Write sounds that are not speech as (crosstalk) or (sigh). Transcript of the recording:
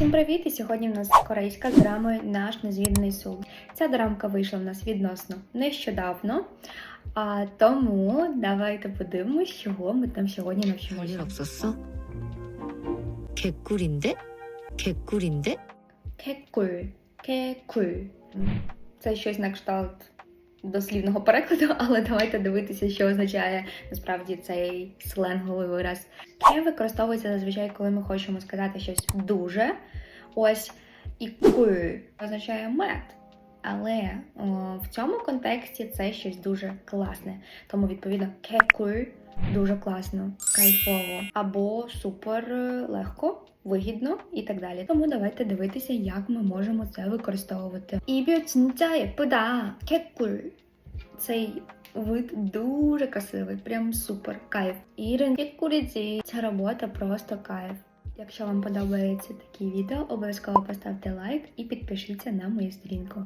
Всім привіт! І сьогодні в нас корейська з драмою Наш незвіданий суд. Ця драмка вийшла в нас відносно нещодавно. А тому давайте подивимось, чого ми там сьогодні 별일 навчимося. 없었어? 개꿀인데? 개꿀인데? Кекуль. Кекуль. Це щось на кшталт дослівного перекладу, (laughs) але давайте дивитися, що означає насправді цей сленговий вираз. Це використовується зазвичай, коли ми хочемо сказати щось дуже. Ось і куль означає мед. Але о, в цьому контексті це щось дуже класне. Тому, відповідно, кекуль дуже класно, кайфово або супер е, легко. Вигідно і так далі. Тому давайте дивитися, як ми можемо це використовувати. пуда кекуль. Цей вид дуже красивий, прям супер кайф. Ірин кекуріці. Ця робота просто кайф. Якщо вам подобається такі відео, обов'язково поставте лайк і підпишіться на мою сторінку.